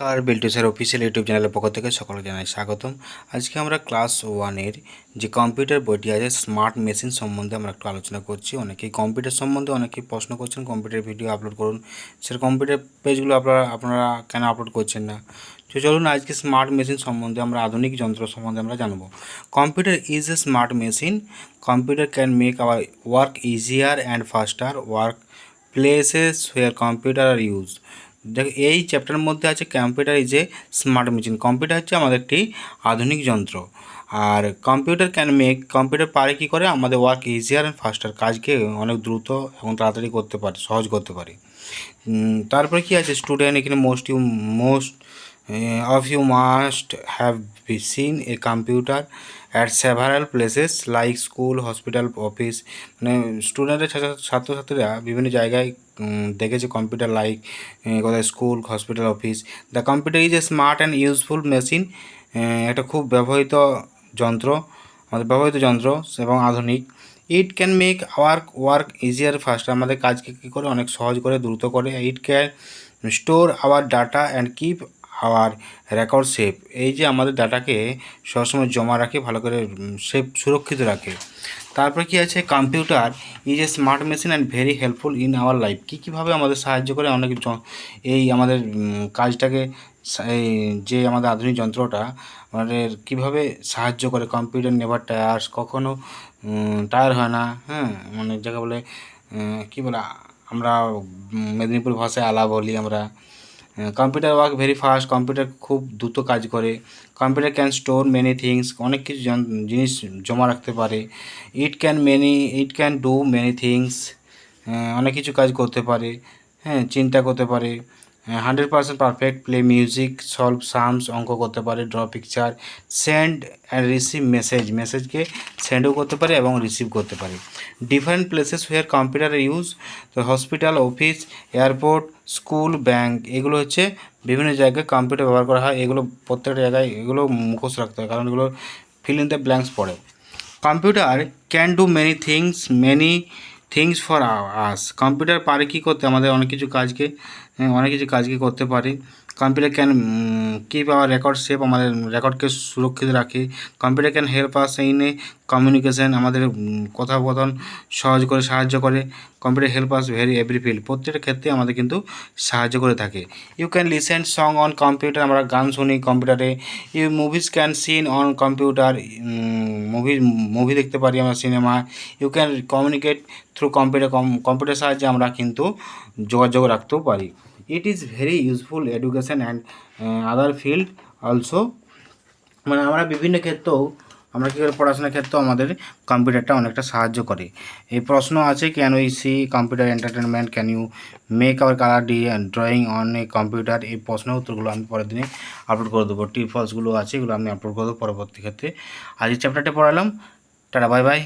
আর বিল্টুসের official YouTube চ্যানেলের পক্ষ থেকে সকলকে জানাই স্বাগতম আজকে আমরা ক্লাস ওয়ানের যে কম্পিউটার বইটি আছে স্মার্ট মেশিন সম্বন্ধে আমরা একটু আলোচনা করছি অনেকেই কম্পিউটার সম্বন্ধে অনেকেই প্রশ্ন করছেন কম্পিউটার ভিডিও আপলোড করুন সেটা কম্পিউটার পেজগুলো আপনারা আপনারা কেন আপলোড করছেন না তো চলুন আজকে স্মার্ট মেশিন সম্বন্ধে আমরা আধুনিক যন্ত্র সম্বন্ধে আমরা জানব computer is a smart machine computer can make our work easier and faster work places where computer are use দেখ, এই চ্যাপ্টারের মধ্যে আছে computer is a smart machine computer হচ্ছে আমাদের একটি আধুনিক যন্ত্র। আর কম্পিউটার ক্যান মেক কম্পিউটার পারে কী করে? আমাদের ওয়ার্ক ইজিয়ার অ্যান্ড ফাস্টার কাজকে অনেক দ্রুত এবং তাড়াতাড়ি করতে পারে, সহজ করতে পারে। তারপরে কি আছে? স্টুডেন্ট এখানে most most of you must have be seen a computer at several places like school hospital office মানে স্টুডেন্টের ছাত্রছাত্রীরা বিভিন্ন জায়গায় দেখেছে কম্পিউটার লাইক কোথায় school hospital office the computer is a smart and useful machine একটা খুব ব্যবহৃত যন্ত্র আমাদের ব্যবহৃত যন্ত্র এবং আধুনিক। It can make work work easier fast আমাদের কাজকে কী করে? অনেক সহজ করে, দ্রুত করে। It can store our data and keep our record save এই যে আমাদের ডাটাকে সবসময় জমা রাখে, ভালো করে সেভ সুরক্ষিত রাখে। তারপরে কি আছে? Computer is a smart machine and very helpful in our life কী কীভাবে আমাদের সাহায্য করে? অনেক এই আমাদের কাজটাকে এই যে আমাদের আধুনিক যন্ত্রটা, আমাদের কীভাবে সাহায্য করে? কম্পিউটার নেভার টায়ার্স কখনো টায়ার হয় না। হ্যাঁ মানে যাকে বলে কী বলে, আমরা মেদিনীপুর ভাষায় আলা বলি আমরা। Computer work very fast computer খুব দ্রুত কাজ করে। Computer can store many things অনেক কিছু জিনিস জমা রাখতে পারে। It can many it can do many things অনেক কিছু কাজ করতে পারে। হ্যাঁ চিন্তা করতে পারে। Hundred percent perfect play music solve sums অঙ্ক করতে পারে draw picture send and receive message মেসেজকে সেন্ডও করতে পারে এবং রিসিভ করতে পারে। Different places where computer use তো hospital office airport school bank এগুলো হচ্ছে বিভিন্ন জায়গায় কম্পিউটার ব্যবহার করা হয়। এগুলো প্রত্যেকটা জায়গায় এগুলো মুখস্থ রাখতে হয়, কারণ এগুলো ফিল ইন দ্য ব্ল্যাঙ্কস পড়ে। Computer can do many things many things for us computer পারে কী করতে? আমাদের অনেক কিছু কাজকে, অনেক কিছু কাজকে করতে পারে। Computer can keep our record save আমাদের রেকর্ডকে সুরক্ষিত রাখে। Computer can help us in a communication আমাদের কথোপকথন সহজ করে, সাহায্য করে। Computer help us very every field প্রত্যেকটা ক্ষেত্রে আমাদের কিন্তু সাহায্য করে থাকে। You can listen song on computer আমরা গান শুনি কম্পিউটারে you movies can seen on computer movie movie দেখতে পারি আমরা cinema you can communicate through computer computer সাহায্যে আমরা কিন্তু যোগাযোগ রাখতেও পারি। It is very useful education and other field also মানে আমরা বিভিন্ন ক্ষেত্রেও, আমরা কী করে পড়াশোনার ক্ষেত্রেও আমাদের কম্পিউটারটা অনেকটা সাহায্য করে। এই প্রশ্ন আছে can we see computer entertainment can you make our colour the drawing on a computer এই প্রশ্ন উত্তরগুলো আমি পরের দিনে আপলোড করে দেবো। টি ফলসগুলো আছে, এগুলো আমি আপলোড করে দেবো পরবর্তী ক্ষেত্রে। আজ এই চ্যাপ্টারটা পড়ালাম। টাটা বাই বাই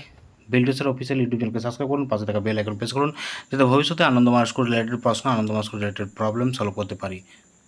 বিল্ডুসের অফিসিয়াল ইউটিউব চ্যানেলকে সাবস্ক্রাইব করুন, পাশে থাকা বেল আইকন প্রেস করুন, যাতে ভবিষ্যতে আনন্দ স্কুল রিলেটেড প্রশ্ন আনন্দ স্কুল রিলেটেড প্রবলেম সলভ করতে পারি।